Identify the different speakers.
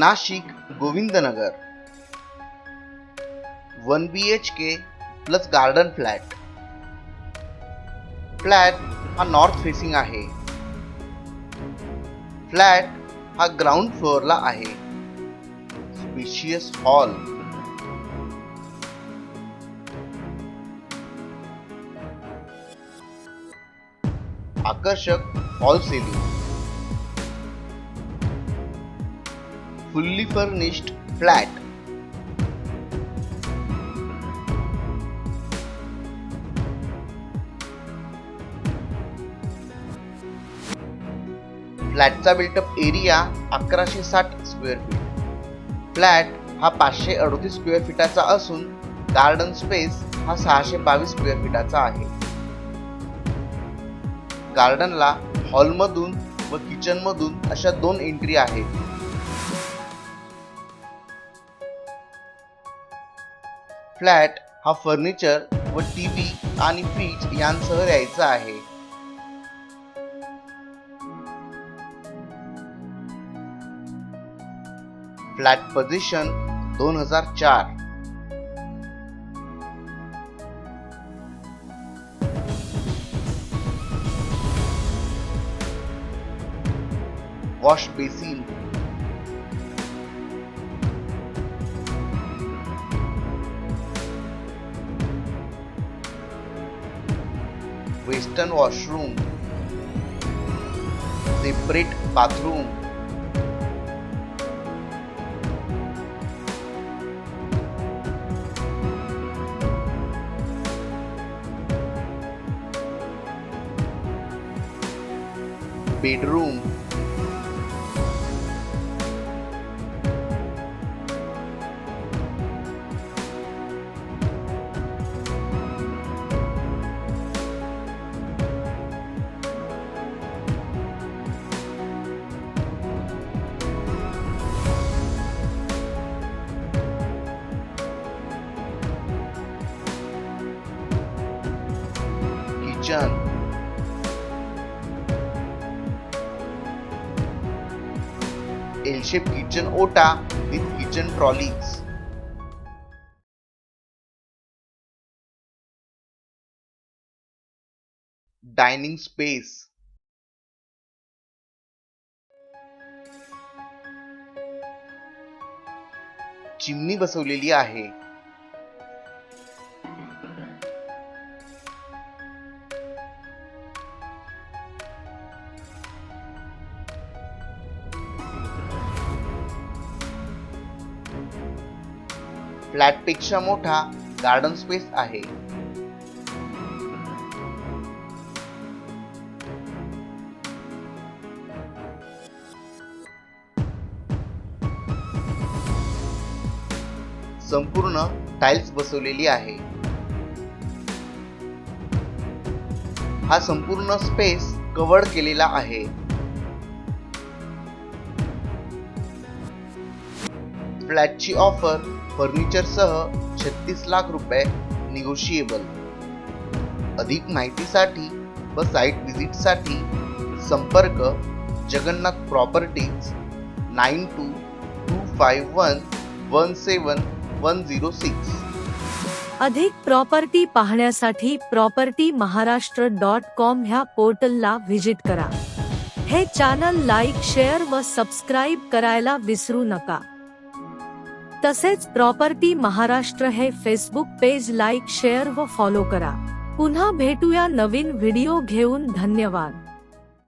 Speaker 1: Nashik Govindnagar. One B H K plus garden flat flat हा north facing आहे. Flat हा ground फ्लोअरला आहे. स्पेशियस हॉल आकर्षक hall ceiling fully furnished flat. फ्लॅटचा बिल्टअप एरिया अकराशे साठ स्क्वेअर फीट फ्लॅट हा पाचशे अडतीस स्क्वेअर फीटाचा असून गार्डन स्पेस हा सहाशे बावीस स्क्वेअर फीटाचा आहे. गार्डनला हॉलमधून व किचनमधून अशा दोन एंट्री आहेत. फ्लॅट हा फर्निचर व टीव्ही आणि फ्रीज यांसह द्यायचा आहे. फ्लॅट पोझिशन दोन हजार चार. Wash basin Western washroom, separate bathroom, bedroom John. L-shaped kitchen OTA with kitchen trolleys. Dining space. चिमणी बसवलेली आहे फ्लॅटपेक्षा मोठा गार्डन स्पेस आहे. संपूर्ण टाइल्स बसवलेली आहे. हा संपूर्ण स्पेस कव्हर केलेला आहे. फ्लॅटची ऑफर फर्निचरसह छत्तीस लाख रुपये निगोशिएबल अधिक माहितीसाठी व साईट व्हिजिटसाठी संपर्क Jagannath properties nine two two five one one seven one zero six.
Speaker 2: अधिक प्रॉपर्टी पाहण्यासाठी प्रॉपर्टी महाराष्ट्र डॉट कॉम ह्या पोर्टलला व्हिजिट करा. हे चॅनल लाईक शेअर व सबस्क्राईब करायला विसरू नका. तसेच प्रॉपर्टी महाराष्ट्र हे फेसबुक पेज लाईक शेअर व फॉलो करा. पुन्हा भेटूया नवीन व्हिडिओ घेऊन. धन्यवाद.